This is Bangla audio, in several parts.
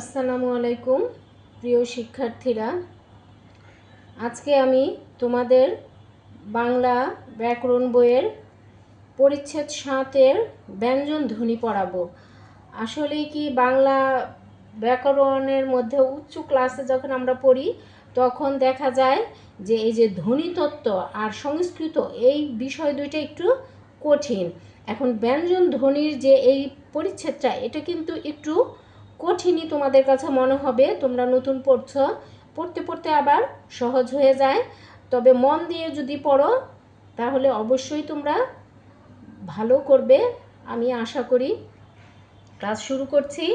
আসসালামু আলাইকুম, প্রিয় শিক্ষার্থীরা। আজকে আমি তোমাদের বাংলা ব্যাকরণ বইয়ের পরিচ্ছেদ সাঁতের ব্যঞ্জন ধ্বনি পড়াবো। আসলে কি বাংলা ব্যাকরণের মধ্যে উচ্চ ক্লাসে যখন আমরা পড়ি, তখন দেখা যায় যে এই যে ধ্বনিতত্ত্ব আর সংস্কৃত এই বিষয় দুইটা একটু কঠিন। এখন ব্যঞ্জন ধ্বনির যে এই পরিচ্ছেদটা, এটা কিন্তু একটু কঠিনই তোমাদের কাছে মনে হবে, তোমরা নতুন পড়ছ। পড়তে পড়তে আবার সহজ হয়ে যায়। তবে মন দিয়ে যদি পড়ো, তাহলে অবশ্যই তোমরা ভালো করবে, আমি আশা করি। ক্লাস শুরু করছি।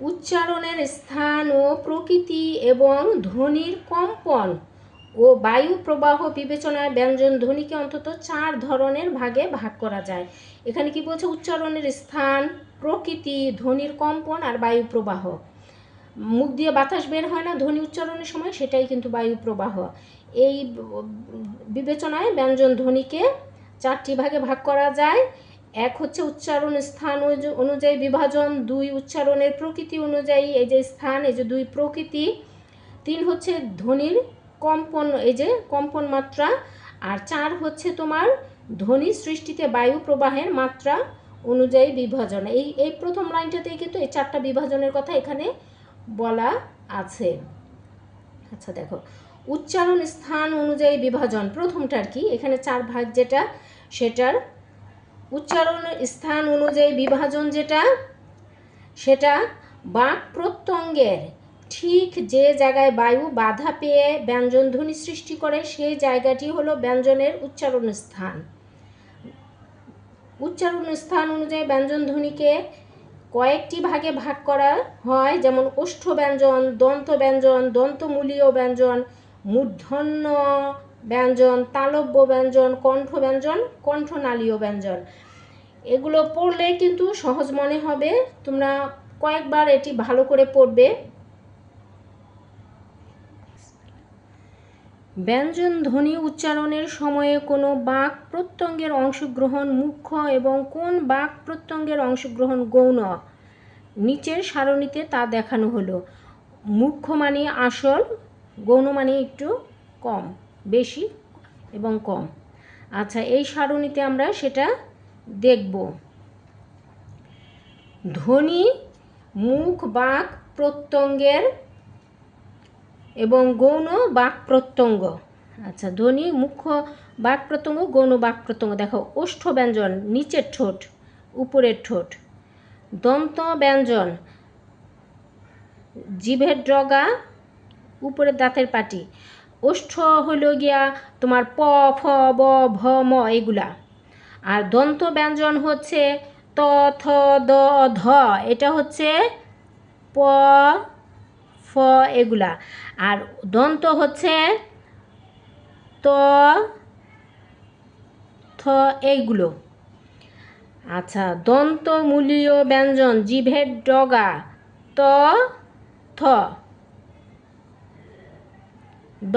উচ্চারণের স্থান ও প্রকৃতি এবং ধ্বনির কম্পন ও বায়ু প্রবাহ বিবেচনায় ব্যঞ্জন ধ্বনিকে অন্তত চার ধরনের ভাগে ভাগ করা যায়। এখানে কি বলছে? উচ্চারণের স্থান প্রকৃতি, ধ্বনির কম্পন আর বায়ু প্রবাহ। মুখ দিয়ে বাতাস বের হয় না ধ্বনি উচ্চারণের সময়, সেটাই কিন্তু বায়ু প্রবাহ। এই বিবেচনায় ব্যঞ্জন ধ্বনিকে চারটি ভাগে ভাগ করা যায়। এক হচ্ছে উচ্চারণ স্থান অনুযায়ী বিভাজন, দুই উচ্চারণের প্রকৃতি অনুযায়ী এই যে স্থান, এই যে দুই প্রকৃতি। তিন হচ্ছে ধ্বনির কম্পন, এই যে কম্পন মাত্রা। আর চার হচ্ছে তোমার ধ্বনি সৃষ্টিতে বায়ু প্রবাহের মাত্রা। অনুযায়ী বিভাজন। এই এই প্রথম লাইনটাতেই কিন্তু এই চারটা বিভাজনের কথা এখানে বলা আছে। আচ্ছা দেখো। উচ্চারণ স্থান অনুযায়ী বিভাজন, প্রথমটার কি? এখানে চার ভাগ যেটা, সেটার উচ্চারণ স্থান অনুযায়ী বিভাজন যেটা, সেটা বাক প্রত্যঙ্গের ঠিক যে জায়গায় বায়ু বাধা পেয়ে ব্যঞ্জন ধ্বনি সৃষ্টি করে, সেই জায়গাটি হলো ব্যঞ্জনের উচ্চারণ স্থান। উচ্চারণ স্থান অনুযায়ী ব্যঞ্জন ধ্বনিকে কয়েকটি ভাগে ভাগ করা হয়, যেমন ওষ্ঠ ব্যঞ্জন, দন্ত ব্যঞ্জন, দন্তমূলীয় ব্যঞ্জন, মূর্ধন্য ব্যঞ্জন, তালব্য ব্যঞ্জন, কণ্ঠ ব্যঞ্জন, কণ্ঠনালীয় ব্যঞ্জন। এগুলো পড়লে কিন্তু সহজ মনে হবে, তোমরা কয়েকবার এটি ভালো করে পড়বে। ব্যঞ্জন ধ্বনি উচ্চারণের সময়ে কোনো বাক প্রত্যঙ্গের অংশগ্রহণ মুখ্য এবং কোন বাক প্রত্যঙ্গের অংশগ্রহণ গৌণ? নিচের সারণীতে তা দেখানো হলো। মুখ্য মানে আসল, গৌণ মানে একটু কম, বেশি এবং কম। আচ্ছা এই সারণীতে আমরা সেটা দেখব। ধ্বনি, মুখ, বাক প্রত্যঙ্গের এবং গৌণ বাক প্রত্যঙ্গ আচ্ছা ধ্বনি, মুখ্য বাক প্রত্যঙ্গ গৌণ বাক প্রত্যঙ্গ দেখো, ওষ্ঠ ব্যঞ্জন, নিচের ঠোঁট, উপরের ঠোঁট। দন্ত ব্যঞ্জন, জিভের ডগা, উপরের দাঁতের পাটি। ওষ্ঠ হলো গিয়া তোমার প, ফ, ব, ভ, ম এগুলা। আর দন্ত ব্যঞ্জন হচ্ছে ত, থ, দ, ধ। এটা হচ্ছে প, ফ এগুলা। আর দন্ত হচ্ছে ত, থ, এইগুলো। আচ্ছা দন্ত মূলীয় ব্যঞ্জন, জিভের ডগা, ত, থ। দ,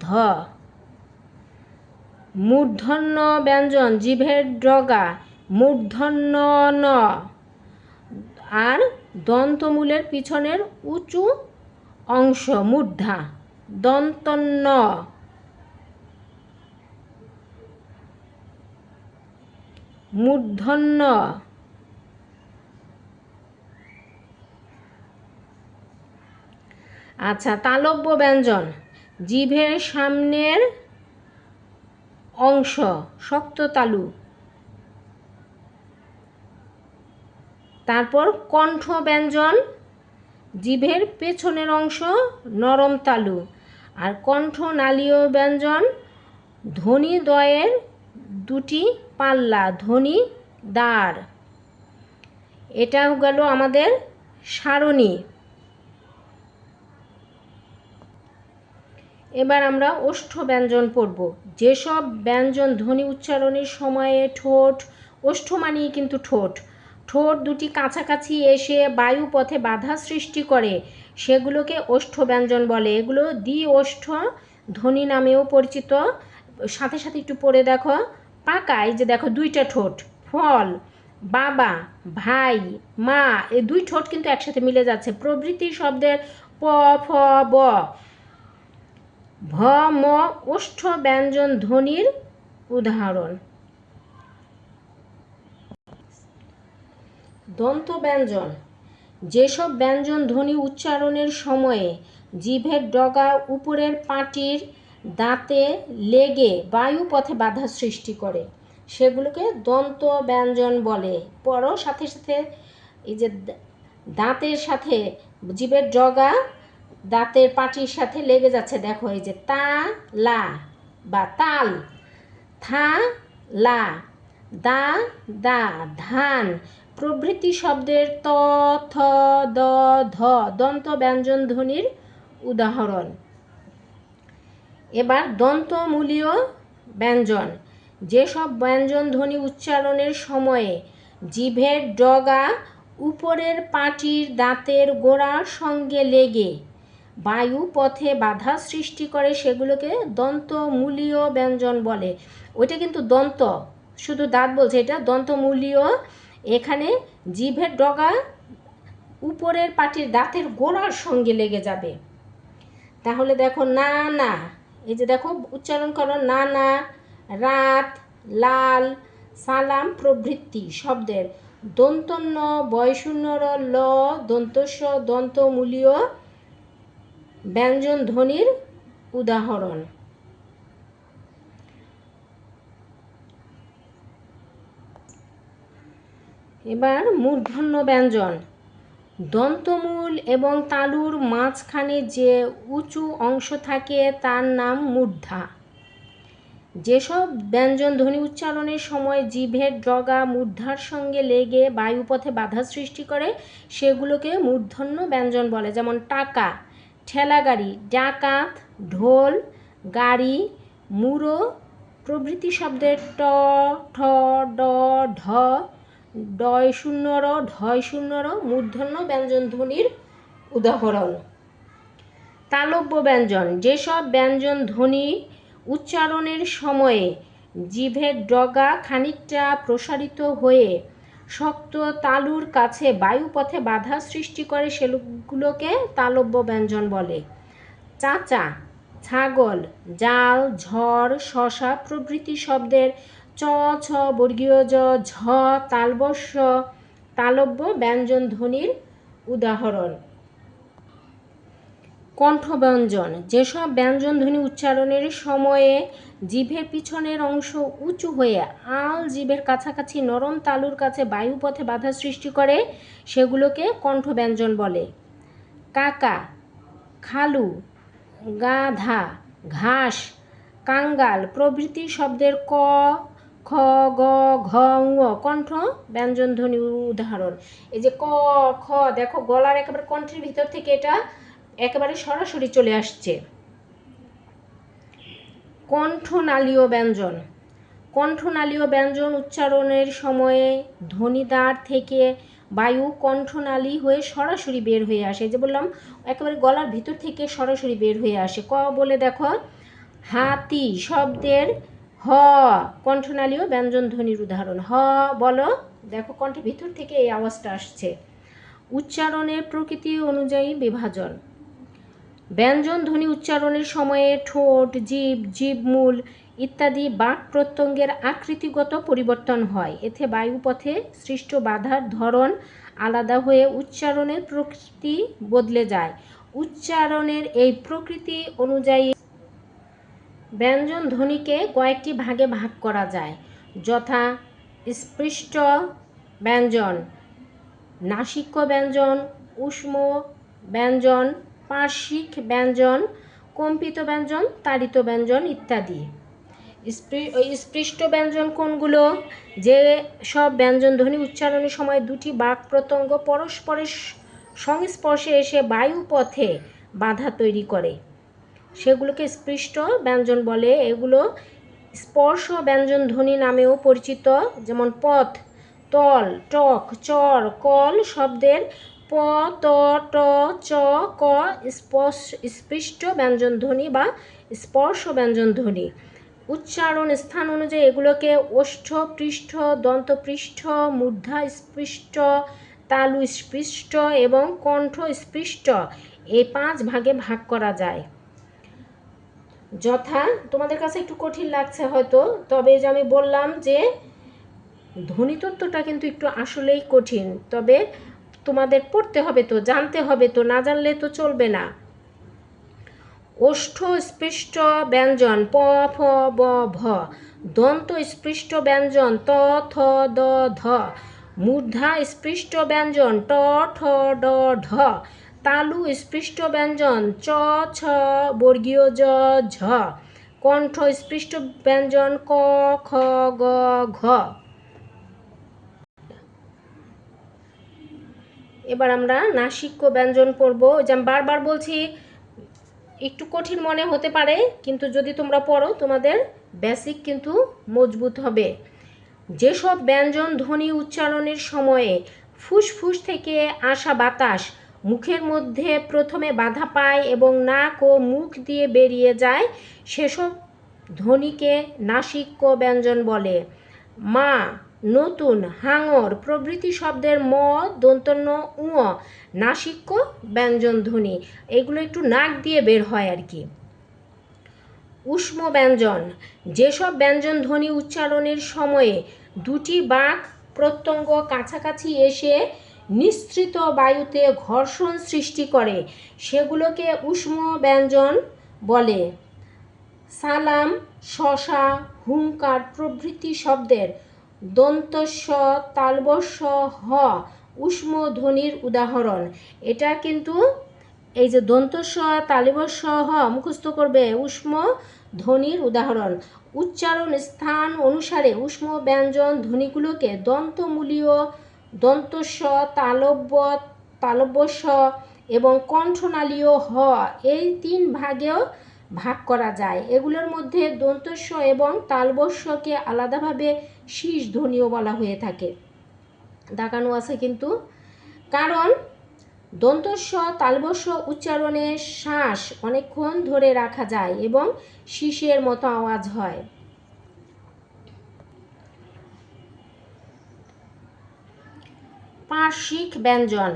ধ। মূর্ধন্য ব্যঞ্জন, জিভের ডগা, মূর্ধন্য ন। আর দন্তমূলের পিছনের উঁচু অংশ মূর্ধা। দন্তন্য। মূর্ধন্য। আচ্ছা তালব্য ব্যঞ্জন। জিভের সামনের অংশ, শক্ত তালু। তারপর কণ্ঠ ব্যঞ্জন জিভের পেছনের অংশ, নরম তালু। আর কণ্ঠ নালীয় ব্যঞ্জন, ধ্বনি দয়ের দুটি পাল্লা, ধ্বনি, দ্বার। এটা গেল আমাদের সারণী। এবার আমরা ওষ্ঠ ব্যঞ্জন পড়ব। যেসব ব্যঞ্জন ধ্বনি উচ্চারণের সময়ে ঠোঁট ওষ্ঠ মানেই কিন্তু ঠোঁট ঠোঁট দুটি কাছাকাছি এসে বায়ু পথে বাধা সৃষ্টি করে। সেগুলোকে ওষ্ঠ ব্যঞ্জন বলে। এগুলো দ্বি ওষ্ঠ ধ্বনি নামেও পরিচিত। সাথে সাথে একটু পড়ে দেখো। পাকা, এই যে দেখো, দুইটা ঠোঁট। ফল, বাবা, ভাই, মা এই দুই ঠোঁট কিন্তু একসাথে মিলে যাচ্ছে। প্রভৃতি শব্দের প, ফ, ব। ভ, ম ওষ্ঠ ব্যঞ্জন ধ্বনির উদাহরণ। দন্ত ব্যঞ্জন। যেসব ব্যঞ্জন ধ্বনি উচ্চারণের সময়ে জিভের ডগা উপরের পাটির দাঁতে লেগে বায়ুপথে বাধা সৃষ্টি করে, সেগুলোকে দন্ত ব্যঞ্জন বলে। পরও সাথে সাথে এই যে দাঁতের সাথে, জিভের ডগা দাঁতের পাটির সাথে লেগে যাচ্ছে। দেখো, এই যে তা, লা বা তাল, থা, লা, দা দা, ধান প্রভৃতি শব্দের ত, থ, দ, ধ, দন্ত ব্যঞ্জন ধ্বনির উদাহরণ। এবার দন্তমূলীয় ব্যঞ্জন। যেসব ব্যঞ্জন ধ্বনি উচ্চারণের সময়ে জিভের ডগা উপরের পাটির দাঁতের গোড়ার সঙ্গে লেগে বায়ু পথে বাধা সৃষ্টি করে সেগুলোকে দন্তমূলীয় ব্যঞ্জন বলে। ওইটা কিন্তু দন্ত, শুধু দাঁত বলছে, এটা দন্তমূলীয় এখানে জিভের ডগা উপরের পাটির দাঁতের গোড়ার সঙ্গে লেগে যাবে। তাহলে দেখো না না। এই যে দেখো, উচ্চারণ করো না না। রাত, লাল, সালাম প্রভৃতি শব্দের। দন্তন্য বয়শূন্যর ল, দন্তস্ব, দন্তমূলীয়, ব্যঞ্জন ধ্বনির উদাহরণ। এবার মূর্ধন্য ব্যঞ্জন। দন্তমূল এবং তালুর মাঝখানে যে উঁচু অংশ থাকে তার নাম মূর্ধা। যেসব ব্যঞ্জন ধ্বনি উচ্চারণের সময় জিভের ডগা মূর্ধার সঙ্গে লেগে বায়ুপথে বাধা সৃষ্টি করে, সেগুলোকে মূর্ধন্য ব্যঞ্জন বলে। যেমন টাকা, ঠেলাগাড়ি, ডাকাত, ঢোল, গাড়ি, মুড়ো প্রভৃতি শব্দের ট, ঠ, ড, ঢ ডয় শূন্য র ঢয় শূন্য র মূর্ধন্য ব্যঞ্জন ধ্বনির উদাহরণ। তালব্য ব্যঞ্জন, যেসব ব্যঞ্জন ধ্বনি উচ্চারণের সময়ে জিভের ডগা খানিকটা প্রসারিত হয়ে শক্ত তালুর কাছে বায়ুপথে বাধা সৃষ্টি করে সেগুলোকে তালব্য ব্যঞ্জন বলে। চাচা, ছাগল, জাল, ঝড়, শশা প্রভৃতি শব্দের চ, ছ, বর্গীয় জ, ঝ তালবস্য তালব্য, ব্যঞ্জন, ধ্বনির উদাহরণ। কণ্ঠব্যঞ্জন যেসব ব্যঞ্জন ধ্বনি উচ্চারণের সময়ে জিভের পিছনের অংশ উঁচু হয়ে আল জিভের কাছাকাছি নরম তালুর কাছে বায়ুপথে বাধা সৃষ্টি করে, সেগুলোকে কণ্ঠব্যঞ্জন বলে। কাকা, খালু, গাধা, ঘাস, কাঙ্গাল প্রভৃতি শব্দের ক খ, গ, ঘ কণ্ঠ ব্যঞ্জন ধ্বনি উদাহরণ। এই যে ক, খ, দেখো, গলার একেবারে কণ্ঠের ভিতর থেকে এটা একেবারে সরাসরি চলে আসছে। কণ্ঠনালীয় ব্যঞ্জন। কণ্ঠনালীয় ব্যঞ্জন উচ্চারণের সময়ে ধ্বনিদ্বার থেকে বায়ু কণ্ঠনালী হয়ে সরাসরি বের হয়ে আসে। যে বললাম, একেবারে গলার ভিতর থেকে সরাসরি বের হয়ে আসে। ক বলে দেখো, হাতি শব্দের হ কণ্ঠনালীয় ব্যঞ্জন ধ্বনির উদাহরণ। হ, বলো। দেখো কণ্ঠের ভিতর থেকে এই আওয়াজটা আসছে। উচ্চারণের প্রকৃতি অনুযায়ী বিভাজন। ব্যঞ্জন ধ্বনি উচ্চারণের সময়ে ঠোঁট, জীব জিভমূল ইত্যাদি বাক প্রত্যঙ্গের আকৃতিগত পরিবর্তন হয়। এতে বায়ুপথে সৃষ্ট বাধার ধরন আলাদা হয়ে উচ্চারণের প্রকৃতি বদলে যায়। উচ্চারণের এই প্রকৃতি অনুযায়ী ব্যঞ্জন ধ্বনিকে কয়েকটি ভাগে ভাগ করা যায়। যথা স্পৃষ্ট ব্যঞ্জন, নাসিক্য ব্যঞ্জন, উষ্ম ব্যঞ্জন, পার্শ্বিক ব্যঞ্জন, কম্পিত ব্যঞ্জন, তাড়িত ব্যঞ্জন ইত্যাদি। স্পৃষ্ট ব্যঞ্জন কোনগুলো? যে সব ব্যঞ্জন ধ্বনি উচ্চারণের সময় দুটি বাক প্রত্যঙ্গ পরস্পরের সংস্পর্শে এসে বায়ুপথে বাধা তৈরি করে। সেগুলোকে স্পৃষ্ট ব্যঞ্জন বলে। এগুলো স্পর্শ ব্যঞ্জন ধ্বনি নামেও পরিচিত, যেমন পথ, তল, টক, চর, কল শব্দের প, ত, ট, চ, ক স্পৃষ্ট ব্যঞ্জন ধ্বনি বা স্পর্শ ব্যঞ্জন ধ্বনি। উচ্চারণ স্থান অনুযায়ী এগুলোকে ওষ্ঠ, পৃষ্ঠ, দন্তপৃষ্ঠ, মূর্ধা স্পৃষ্ট, তালু স্পৃষ্ট এবং কণ্ঠ স্পৃষ্ট, এই পাঁচ ভাগে ভাগ করা যায়। যথা তোমাদের কাছে একটু কঠিন লাগছে হয়তো, তবে যে আমি বললাম যে ধ্বনিতত্ত্বটা কিন্তু একটু আসলেই কঠিন, তবে তোমাদের পড়তে হবে তো, জানতে হবে তো, না জানলে তো চলবে না। ওষ্ঠ স্পৃষ্ট ব্যঞ্জন প, ফ, ব, ভ, দন্ত স্পৃষ্ট ব্যঞ্জন ত, থ, দ, ধ, মূর্ধা স্পৃষ্ট ব্যঞ্জন ট, ঠ, ড, ঢ তালু স্পৃষ্ট ব্যঞ্জন, চ, ছ, বর্গীয় জ, ঝ। কণ্ঠ স্পৃষ্ট ব্যঞ্জন, ক, খ, গ, ঘ। এবার আমরা নাসিক্য ব্যঞ্জন পড়ব। যে আমি বারবার বলছি, একটু কঠিন মনে হতে পারে, কিন্তু যদি তোমরা পড়ো, তোমাদের বেসিক কিন্তু মজবুত হবে। যেসব ব্যঞ্জন ধ্বনি উচ্চারণের সময়ে ফুসফুস থেকে আসা বাতাস মুখের মধ্যে প্রথমে বাধা পায় এবং নাক ও মুখ দিয়ে বেরিয়ে যায়, সেসব ধ্বনিকে নাসিক্য ব্যঞ্জন বলে। মা, নতুন, হাঙর প্রভৃতি শব্দের ম, দন্তন্য উ নাসিক্য ব্যঞ্জন ধ্বনি। এগুলো একটু নাক দিয়ে বের হয় আর কি। উষ্ম ব্যঞ্জন। যেসব ব্যঞ্জন ধ্বনি উচ্চারণের সময়ে দুটি বাক প্রত্যঙ্গ কাছাকাছি এসে নিঃসৃত বায়ুতে ঘর্ষণ সৃষ্টি করে। সেগুলোকে উষ্ম ব্যঞ্জন বলে। সালাম, শশা হুঙ্কার প্রভৃতি শব্দের দন্তস্ব তালবস্য হ উষ্ম ধ্বনির উদাহরণ। এটা কিন্তু এই যে দন্তস্ব তালিবস্য হ মুখস্থ করবে উষ্ম ধ্বনির উদাহরণ। উচ্চারণ স্থান অনুসারে উষ্ম ব্যঞ্জন ধ্বনিগুলোকে দন্তমূলীয় দন্তস্ব, তালব্য তালব্যস্ব এবং কণ্ঠনালীয় হ, এই তিন ভাগেও ভাগ করা যায়। এগুলোর মধ্যে দন্তস্ব এবং তালবস্যকে আলাদাভাবে শীষ ধ্বনিও বলা হয়ে থাকে। দেখানো আছে কিন্তু। কারণ দন্তস্ব তালবস্য উচ্চারণে শ্বাস অনেকক্ষণ ধরে রাখা যায় এবং শীষের মতো আওয়াজ হয়। পার্শ্বিক ব্যঞ্জন,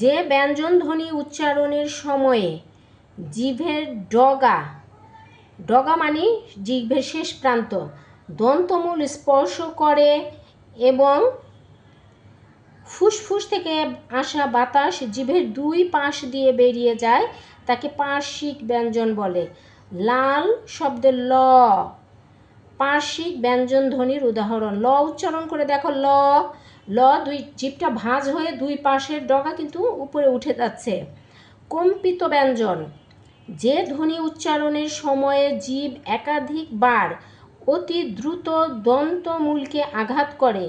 যে ব্যঞ্জন ধ্বনি উচ্চারণের সময়ে জিভের ডগা ডগা মানে জিভের শেষ প্রান্ত, দন্তমূল স্পর্শ করে এবং ফুসফুস থেকে আসা বাতাস জিভের দুই পাশ দিয়ে বেরিয়ে যায়, তাকে পার্শ্বিক ব্যঞ্জন বলে। লাল শব্দের ল পার্শ্বিক ব্যঞ্জন ধ্বনির উদাহরণ। ল উচ্চারণ করে দেখো, ল ল দুই জিভটা ভাঁজ হয়ে দুই পাশের ডগা কিন্তু উপরে উঠে যাচ্ছে। কম্পিত ব্যঞ্জন, যে ধ্বনি উচ্চারণের সময়ে জীব একাধিকবার অতি দ্রুত দন্তমূলকে আঘাত করে,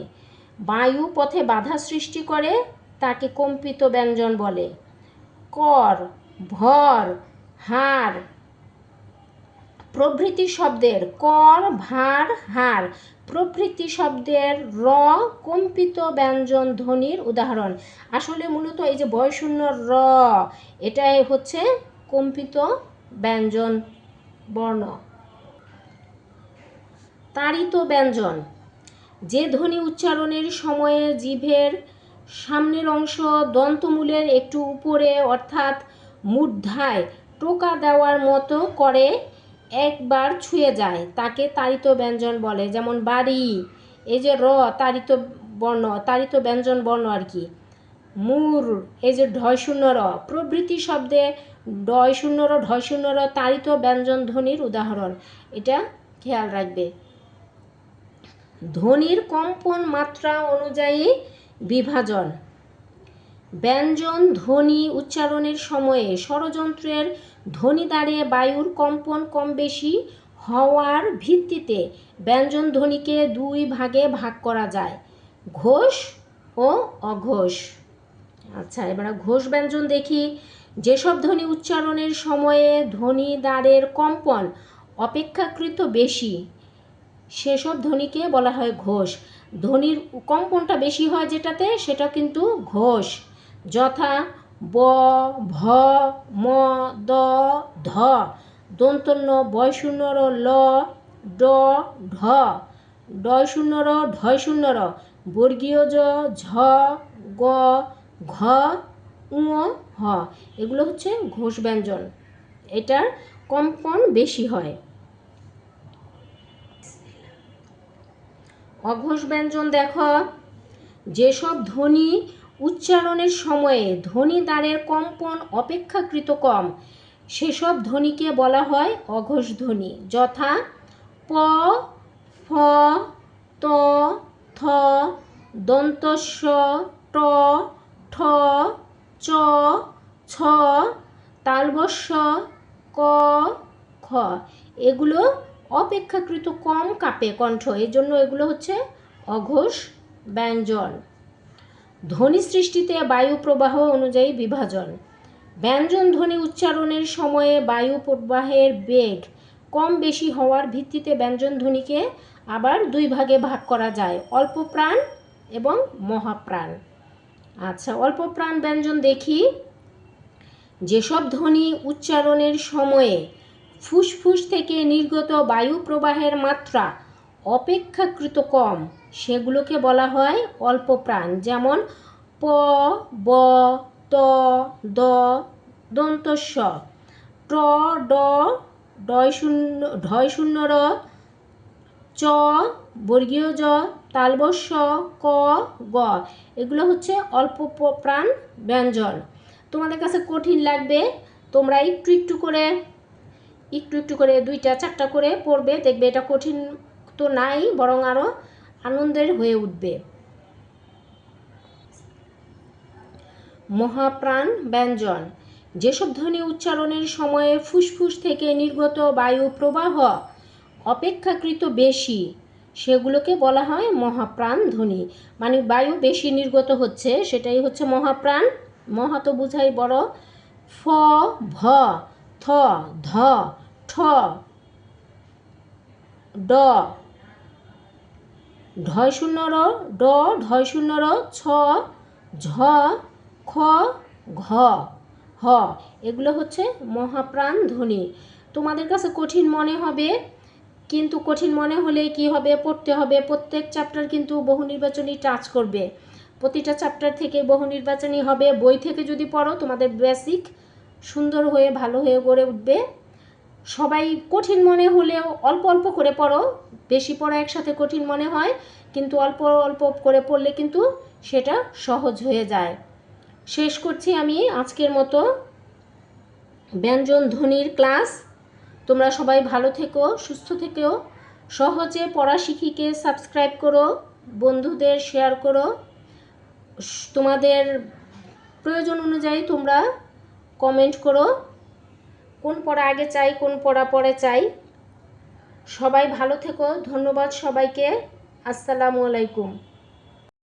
বায়ু পথে বাধা সৃষ্টি করে, তাকে কম্পিত ব্যঞ্জন বলে। কর, ভর হাড় প্রভৃতি শব্দের কর, ভার, হার। প্রভৃতি শব্দের র, কম্পিত, ব্যঞ্জন, ধ্বনির উদাহরণ। আসলে মূলত এই যে বয়শূন্য র, এটাই হচ্ছে কম্পিত, ব্যঞ্জন, বর্ণ। তাড়িত ব্যঞ্জন। যে ধ্বনি উচ্চারণের সময়ে জিভের সামনের অংশ দন্তমূলের একটু উপরে অর্থাৎ মূর্ধায় টোকা দেওয়ার মতো করে একবার ছুঁয়ে যায়, তাকে তাড়িত ব্যঞ্জন বলে, যেমন বাড়ি, এই যে র, তাড়িত বর্ণ, তাড়িত ব্যঞ্জন বর্ণ আর কি। মূর, এই যে ঢয় শূন্য র, প্রভৃতি শব্দে ডয় শূন্য র ঢয় শূন্য র, তাড়িত ব্যঞ্জন ধ্বনির উদাহরণ। এটা খেয়াল রাখবে। ধ্বনির কম্পন মাত্রা অনুযায়ী বিভাজন। ব্যঞ্জন ধ্বনি উচ্চারণের সময়ে ষড়যন্ত্রের ধ্বনি দাঁড়িয়ে বায়ুর কম্পন কম বেশি হওয়ার ভিত্তিতে ব্যঞ্জন ধ্বনিকে দুই ভাগে ভাগ করা যায়, ঘোষ ও অঘোষ। আচ্ছা এবার ঘোষ ব্যঞ্জন দেখি। যেসব ধ্বনি উচ্চারণের সময়ে ধ্বনি দ্বারের কম্পন অপেক্ষাকৃত বেশি, সেসব ধ্বনিকে বলা হয় ঘোষ। ধ্বনির কম্পনটা বেশি হয় যেটাতে, সেটা কিন্তু ঘোষ। যথা ব, ভ, ম, দ, ধ, দন্তন্য বয়শূন্যর ল, ড, ঢ ডয় শূন্য র ঢয় বর্গীয় জ, ঝ, গ, ঘ, উ, হ, এগুলো হচ্ছে ঘোষ ব্যঞ্জন। এটার কম্পন বেশি হয়। অঘোষ ব্যঞ্জন দেখো, যেসব ধ্বনি উচ্চারণের সময়ে ধ্বনি দ্বারের কম্পন অপেক্ষাকৃত কম। সেসব ধ্বনিকে বলা হয় অঘোষ ধ্বনি যথা প, ফ, ত, থ, দন্তস্ব, ট, ঠ, চ, ছ তালবস্য ক, খ। এগুলো অপেক্ষাকৃত কম কাপে কণ্ঠ এই জন্য এগুলো হচ্ছে অঘোষ ব্যঞ্জন ধ্বনি সৃষ্টিতে বায়ু প্রবাহ অনুযায়ী বিভাজন। ব্যঞ্জন ধ্বনি উচ্চারণের সময়ে বায়ু প্রবাহের বেগ কম বেশি হওয়ার ভিত্তিতে ব্যঞ্জন ধ্বনিকে আবার দুই ভাগে ভাগ করা যায়, অল্প প্রাণ এবং মহাপ্রাণ। আচ্ছা অল্প প্রাণ ব্যঞ্জন দেখি। যেসব ধ্বনি উচ্চারণের সময়ে ফুসফুস থেকে নির্গত বায়ু প্রবাহের মাত্রা অপেক্ষাকৃত কম সেগুলোকে বলা হয় অল্প প্রাণ, যেমন প, ব, ত, দ দন্ত স ট, ড, ডয় শূন্য, ঢয় শূন্য র চ, বর্গীয় জ তালবস্য ক, গ। এগুলো হচ্ছে অল্প প্রাণ ব্যঞ্জন। তোমাদের কাছে কঠিন লাগবে, তোমরা একটু একটু করে, একটু একটু করে দুইটা, চারটা করে পড়বে, দেখবে এটা কঠিন তো নাই, বরং আরও আনন্দের হয়ে উঠবে। মহাপ্রাণ ব্যঞ্জন। যেসব ধ্বনি উচ্চারণের সময়ে ফুসফুস থেকে নির্গত বায়ু প্রবাহ অপেক্ষাকৃত বেশি, সেগুলোকে বলা হয় মহাপ্রাণ ধ্বনি। মানে বায়ু বেশি নির্গত হচ্ছে, সেটাই হচ্ছে মহাপ্রাণ। মহা তো বুঝাই বড়। ফ, ভ, থ, ধ, ঠ, ড ঢয় শূন্য র, ড, ঢয় শূন্য র, ছ, ঝ, খ, ঘ, হ। এগুলো হচ্ছে মহাপ্রাণ ধ্বনি। তোমাদের কাছে কঠিন মনে হবে, কিন্তু কঠিন মনে হলে কি হবে? পড়তে হবে। প্রত্যেক চ্যাপ্টার কিন্তু বহু নির্বাচনী টাচ করবে। প্রতিটা চ্যাপ্টার থেকে বহু নির্বাচনী হবে। বই থেকে যদি পড়ো, তোমাদের বেসিক সুন্দর হয়ে, ভালো হয়ে গড়ে উঠবে। সবাই কঠিন মনে হলেও অল্প অল্প করে পড়ো, বেশি পড়া একসাথে কঠিন মনে হয়, কিন্তু অল্প অল্প করে পড়লে কিন্তু সেটা সহজ হয়ে যায়। শেষ করছি আমি আজকের মতো। ব্যঞ্জন ধ্বনির ক্লাস। তোমরা সবাই ভালো থেকো, সুস্থ থেকো। সহজে পড়া শিখিকে সাবস্ক্রাইব করো, বন্ধুদের শেয়ার করো। তোমাদের প্রয়োজন অনুযায়ী তোমরা কমেন্ট করো। কোন পড়া আগে চাই, কোন পড়া পরে চাই। সবাই ভালো থেকো, ধন্যবাদ সবাইকে। আসসালামু আলাইকুম।